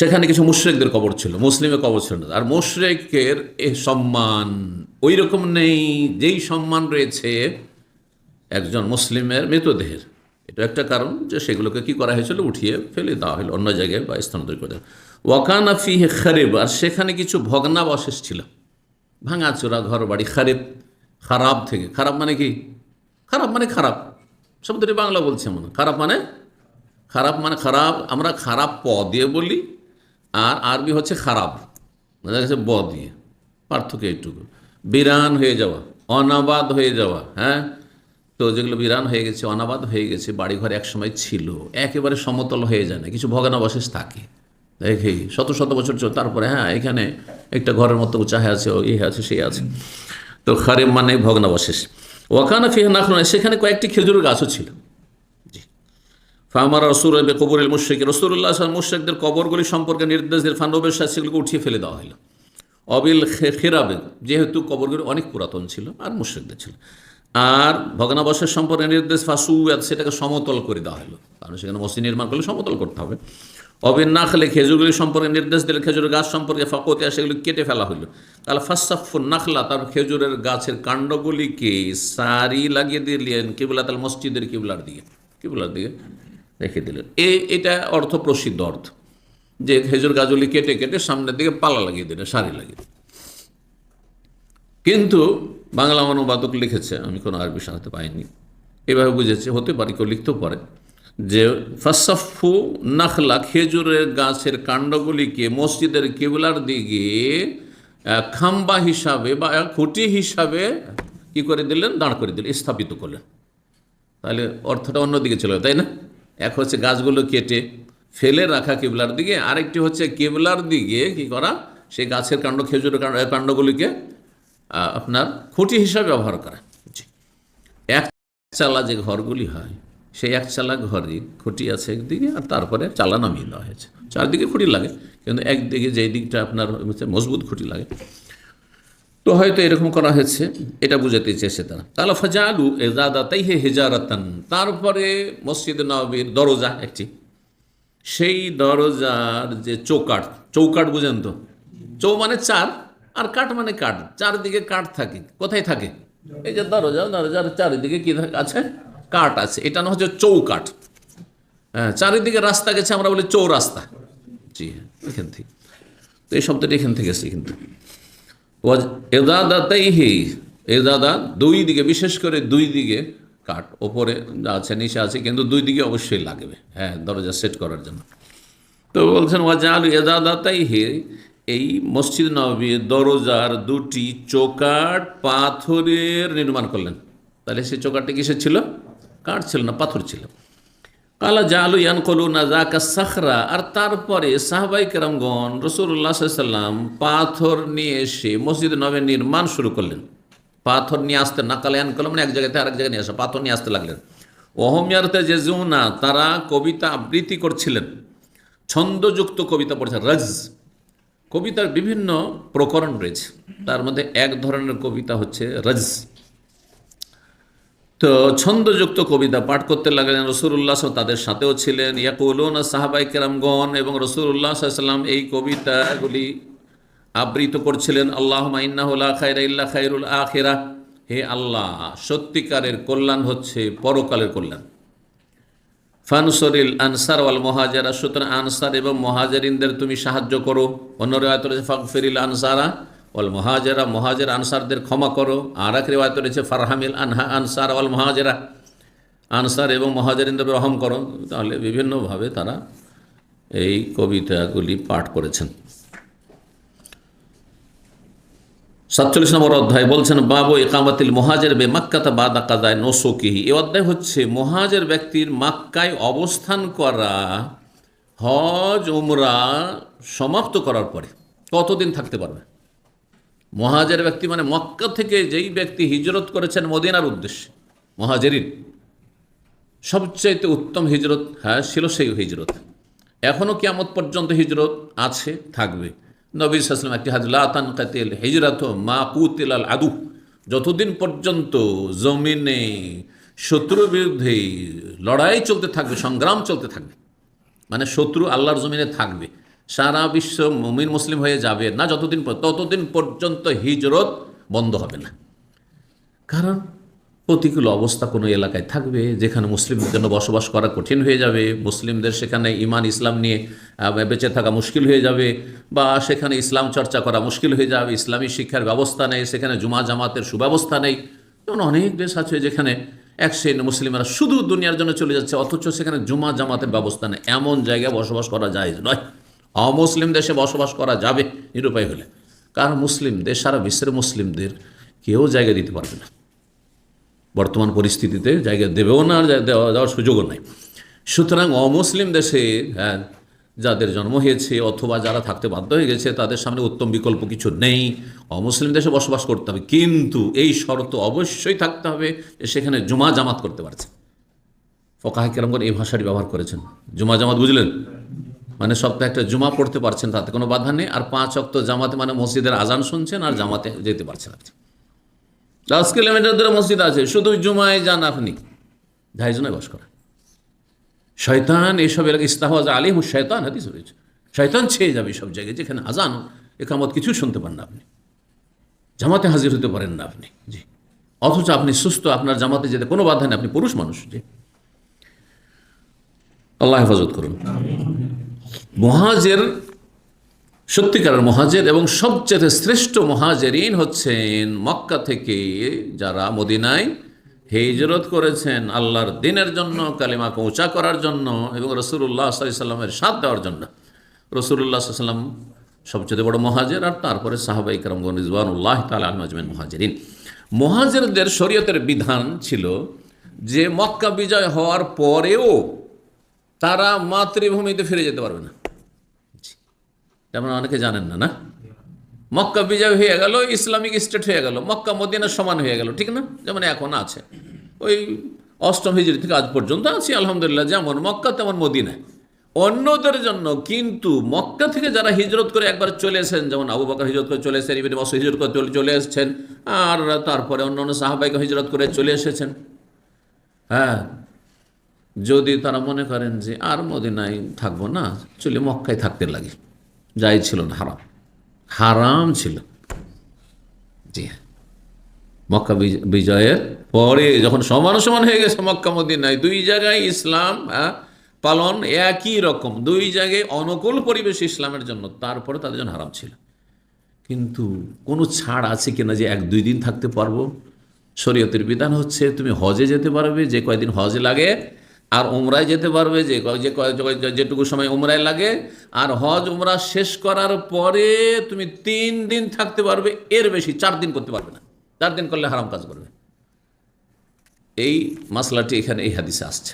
সেখানে কিছু মুশ্রেকদের কবর ছিল, মুসলিমের কবর ছিল না। আর মুশ্রেকের এ সম্মান ওই রকম নেই যেই সম্মান রয়েছে একজন মুসলিমের মৃতদেহের। এটা একটা কারণ যে সেগুলোকে কি করা হয়েছিল? উঠিয়ে ফেলে দেওয়া হলো, অন্য জায়গায় বা স্থানান্তর করে দেওয়া ওয়াকানা ফি খারেব, আর সেখানে কিছু ভগ্নাবশেষ ছিল। ভাঙাচোরা ঘর বাড়ি খারেব খারাপ থেকে। খারাপ মানে কি? খারাপ মানে খারাপ। শব্দটি বাংলা বলছে মনে খারাপ মানে খারাপ মানে খারাপ। আমরা খারাপ প দিয়ে বলি আর আরবি হচ্ছে খারাপ। বোঝা গেছে ব দিয়ে পার্থক্য এইটুকু। বিরান হয়ে যাওয়া। অনাবাদ হয়ে যাওয়া। হ্যাঁ? তো যেগুলো বিরান হয়ে গেছে, অনাবাদ হয়ে গেছে, বাড়িঘর একসময় ছিল। একেবারে সমতল হয়ে যায় না। কিছু ভগ্নাবশেষ থাকে। দেখি, শত শত বছর চল তারপরে হ্যাঁ এখানে একটা ঘরের মতো উঁচা হয়ে আছে এই আছে, সে আছে। তো খারেব মানে ভগ্নাবশেষ। ওয়াকানা নাখন সেখানে কয়েকটি খেজুর গাছও ছিল। ফামার রসুল কবরের মুশ্রিক রসুল্লাহ মুশ্রিকদের কবরগুলি সম্পর্কে নির্দেশ দিয়ে ফানবের সাথে সেগুলোকে উঠিয়ে ফেলে দেওয়া হলো। অবিল খেরাবে যেহেতু কবরগুলি অনেক পুরাতন ছিল আর মুশ্রিকদের ছিল। আর ভগ্নাবশেষ সম্পর্কে নির্দেশ ফাসু সেটাকে সমতল করে দেওয়া হলো। কারণ সেখানে মসজিদ নির্মাণ করলে সমতল করতে হবে। অবিন না খেলে খেজুরগুলি সম্পর্কে নির্দেশ দিলে খেজুরের গাছ সম্পর্কে ফকতে সেগুলি কেটে ফেলা হলো। তাহলে ফাসাফুন নাখলা, তার খেজুরের গাছের কাণ্ডগুলিকে সারি লাগিয়ে দিলেন কিবলা তাহলে মসজিদের কিবলার দিকে। কিবলার দিকে রেখে দিলেন। এ, এটা অর্থ প্রসিদ্ধ অর্থ। যে খেজুর গাছগুলি কেটে কেটে সামনের দিকে পালা লাগিয়ে দিলেন, সারি লাগিয়ে। কিন্তু বাংলা অনুবাদক লিখেছে, আমি কোনো আরবি সাজাতে পাইনি, এভাবে বুঝেছে, হতে পারে কেউ লিখতেও পারে, যে ফাসাফু নাখলা খেজুরের গাছের কাণ্ডগুলিকে মসজিদের কেবলার দিকে খাম্বা হিসাবে বা খুঁটি হিসাবে কি করে দিলেন? দাঁড় করে দিলেন, স্থাপিত করলেন। তাহলে অর্থটা অন্যদিকে চলে তাই না? এক হচ্ছে গাছগুলো কেটে ফেলে রাখা কেবলার দিকে, আরেকটি হচ্ছে কেবলার দিকে কি করা? সেই গাছের কাণ্ড, খেজুরের কাণ্ড কাণ্ডগুলিকে আপনার খুঁটি হিসাবে ব্যবহার করা। এক চালা যে ঘরগুলি হয়, সেই এক চালা ঘরে খুঁটি আছে একদিকে আর তারপরে চালা নামিয়ে দেওয়া হয়েছে। চারদিকে খুঁটি লাগে, কিন্তু একদিকে যেই দিকটা আপনার মজবুত খুঁটি লাগে তো হয়তো এরকম করা হয়েছে, এটা বুঝাতে চেয়েছে তারা। তাহলে ফাজালু এজাদা তাই হে হেজারাতান, তারপরে মসজিদ নবীর দরজা একটি। সেই দরজার যে চৌকাট চৌকাট বুঝেন তো? চৌ মানে চার, আর কাঠ মানে কাঠ, চারদিকে কাঠ থাকে, কোথায় থাকে? এই যে দরজা, দরজার চারিদিকে কি আছে, কাঠ আছে। এটা না হচ্ছে চৌকাঠ। হ্যাঁ চারিদিকে রাস্তা গেছে, আমরা বলি চৌরাস্তা। জি হ্যাঁ এখান থেকে। তো এই শব্দটা এখান থেকে এসে কিন্তু। এদাদাতেই এদাদা দুই দিকে, বিশেষ করে দুই দিকে কাঠ, ওপরে যা আছে, নিচে আছে, কিন্তু দুই দিকে অবশ্যই লাগবে। হ্যাঁ দরজা সেট করার জন্য। তো বলছেন, ওয়াজাল এদাদাতাই হে এই মসজিদ নবী দরজার দুটি চৌকাট পাথরের নির্মাণ করলেন। তাহলে সেই চৌকাটটি কিসের ছিল? কাঠ ছিল না, পাথর ছিল। কালা জালু ইয়ান কলু না জাকা সাখরা, আর তারপরে সাহবাই কেরামগণ রসুল্লাহ সাল্লাম পাথর নিয়ে এসে মসজিদ নবে নির্মাণ শুরু করলেন। পাথর নিয়ে আসতে না কালা ইয়ান কলম মানে এক জায়গাতে আরেক জায়গায় নিয়ে আসা, পাথর নিয়ে আসতে লাগলেন। ওহমিয়ারতে যে জুনা তারা কবিতা আবৃত্তি করছিলেন। ছন্দযুক্ত কবিতা পড়ছে রজ কবিতার বিভিন্ন প্রকরণ রয়েছে। তার মধ্যে এক ধরনের কবিতা হচ্ছে রজ তো ছন্দযুক্ত কবিতা পাঠ করতে লাগলেন রসুল্লাহ তাদের সাথেও ছিলেন। ইয়াকুলুন সাহাবাই কেরামগণ এবং রসুল্লাহ সাল্লাম এই কবিতাগুলি আবৃত করছিলেন। আল্লাহ মাইন্নাহুল্লাহ খায়রা ইল্লা খায়রুল আখেরা। হে আল্লাহ, সত্যিকারের কল্যাণ হচ্ছে পরকালের কল্যাণ। ফানসরিল আনসার ওয়াল মহাজারা, সুতরাং আনসার এবং মহাজারিনদের তুমি সাহায্য করো। অন্য রেওয়ায়ত রয়েছে ফাকফিরিল আনসারা। ওয়াল মহাজেরা, মহাজের আনসারদের ক্ষমা করো। আর এক রেওয়ায়ত রয়েছে, ফারহামিল আনহা আনসার, অল মহাজেরা। আনসার এবং মহাজারিনদের রহম করো। তাহলে বিভিন্নভাবে তারা এই কবিতাগুলি পাঠ করেছেন। সাতচল্লিশ নম্বর অধ্যায় বলছেন, বাবু একামাতিল মহাজের বে মাক্কাতা বাদা কাদায় নসকিহি। এ অধ্যায় হচ্ছে মহাজের ব্যক্তির মাক্কায় অবস্থান করা, হজ, উমরা সমাপ্ত করার পরে। কতদিন থাকতে পারবে? মহাজের ব্যক্তি মানে মক্কা থেকে যেই ব্যক্তি হিজরত করেছেন মদিনার উদ্দেশ্যে, মহাজেরিন, সবচাইতে উত্তম হিজরত হ্যাঁ ছিল সেই হিজরত। এখনও কিয়ামত পর্যন্ত হিজরত আছে, থাকবে। নবী সাসলাম একটি হাজলাতান কাতিল হিজরত মা কুতিল আল আদু যতদিন পর্যন্ত জমিনে শত্রুর বিরুদ্ধে লড়াই চলতে থাকবে, সংগ্রাম চলতে থাকবে মানে শত্রু আল্লাহর জমিনে থাকবে সারা বিশ্ব মুমিন মুসলিম হয়ে যাবে না, যতদিন ততদিন পর্যন্ত হিজরত বন্ধ হবে না। কারণ প্রতিকূল অবস্থা কোনো এলাকায় থাকবে, যেখানে মুসলিমদের জন্য বসবাস করা কঠিন হয়ে যাবে, মুসলিমদের সেখানে ইমান, ইসলাম নিয়ে বেঁচে থাকা মুশকিল হয়ে যাবে, বা সেখানে ইসলাম চর্চা করা মুশকিল হয়ে যাবে, ইসলামী শিক্ষার ব্যবস্থা নেই, সেখানে জুমা জামাতের সুব্যবস্থা নেই। যেমন অনেক দেশ আছে যেখানে এক শ্রেণি মুসলিমরা শুধু দুনিয়ার জন্য চলে যাচ্ছে, অথচ সেখানে জুমা জামাতের ব্যবস্থা নেই। এমন জায়গায় বসবাস করা যায় নয়। অমুসলিম দেশে বসবাস করা যাবে নিরুপায় হলে। কারণ মুসলিম দেশ সারা বিশ্বের মুসলিমদের কেউ জায়গা দিতে পারবে না। বর্তমান পরিস্থিতিতে জায়গা দেবেও না দেওয়া দেওয়ার সুযোগও নাই। সুতরাং অমুসলিম দেশে হ্যাঁ যাদের জন্ম হয়েছে অথবা যারা থাকতে বাধ্য হয়ে গেছে, তাদের সামনে উত্তম বিকল্প কিছু নেই। অমুসলিম দেশে বসবাস করতে হবে। কিন্তু এই শর্ত অবশ্যই থাকতে হবে সেখানে জুমা জামাত করতে পারছে। ফকাহ কেরমগণ এই ভাষাটি ব্যবহার করেছেন। জুমা জামাত বুঝলেন? মানে সপ্তাহে একটা জুমা পড়তে পারছেন তাতে কোনো বাধা নেই। আর পাঁচ অক্ত জামাতে মানে মসজিদের আজান শুনছেন আর জামাতে যেতে পারছেন আপনি। দশ কিলোমিটার দূরে মসজিদ আছে, শুধু জুমায় যান আপনি। ঝাইজনায় বাস করা শয়তান এইসব এলাকা ইস্তাহজ আলিম শয়তান, হাদিস রয়েছে। শয়তান ছেয়ে যাবে সব জায়গায়, যেখানে আজান একামত কিছু শুনতে পারেন না আপনি। জামাতে হাজির হতে পারেন না আপনি। জি। অথচ আপনি সুস্থ, আপনার জামাতে যেতে কোনো বাধা নেই, আপনি পুরুষ মানুষ, জি। আল্লাহ হেফাজত করুন। মহাজের, সত্যিকারের মহাজের এবং সবচেয়ে শ্রেষ্ঠ মহাজেরিন হচ্ছেন মক্কা থেকে যারা মদিনায় হিজরত করেছেন আল্লাহর দিনের জন্য, কালিমা উঁচা করার জন্য এবং রসুল্লাহ সাল্লামের সাথ দেওয়ার জন্য। রসুল্লাহ সাল্লাম সবচেয়ে বড় মহাজের আর তারপরে সাহাবাই করমগন রিজওয়ানুল্লাহ তাল আজমেন মহাজেরিন। মহাজেরদের শরীয়তের বিধান ছিল যে মক্কা বিজয় হওয়ার পরেও তারা মাতৃভূমিতে ফিরে যেতে পারবে না। যেমন অনেকে জানেন না না? মক্কা বিজয় হয়ে গেল, ইসলামিক স্টেট হয়ে গেল, মক্কা মদিনার সমান হয়ে গেল, ঠিক না? যেমন এখন আছে। ওই অষ্টম হিজড়ি থেকে আজ পর্যন্ত আছি, আলহামদুলিল্লাহ, যেমন মক্কা, তেমন মদিনায়। অন্যদের জন্য কিন্তু মক্কা থেকে যারা হিজরত করে একবার চলে এসেছেন, যেমন আবু বকর হিজরত করে চলে এসেছেন, ইবিন বস হিজরত করে চলে- চলে এসেছেন, আর তারপরে অন্য অন্য সাহাবাইকে হিজরত করে চলে এসেছেন। হ্যাঁ যদি তারা মনে করেন যে আর মদিনায় থাকব না, চলে মক্কায় থাকতে লাগে। যাই ছিল না, হারাম। হারাম ছিল। জি হ্যাঁ। মক্কা বিজ- বিজয়ের পরে যখন সমান সমান হয়ে গেছে মক্কা, মদিনায়, দুই জায়গায় ইসলাম পালন একই রকম। দুই জায়গায় অনুকূল পরিবেশ ইসলামের জন্য। তারপরে তাদের জন্য হারাম ছিল। কিন্তু কোনো ছাড় আছে কিনা যে এক, দুই দিন থাকতে পারব? শরীয়তের বিধান হচ্ছে তুমি হজে যেতে পারবে, যে কয়দিন হজে লাগে আর উমরায় যেতে পারবে যে যেটুকু সময় উমরায় লাগে, আর হজ উমরা শেষ করার পরে তুমি তিন দিন থাকতে পারবে, এর বেশি চার দিন করতে পারবে না। চার দিন করলে হারাম কাজ করবে। এই মাসলাটি এখানে এই হাদিসে আসছে।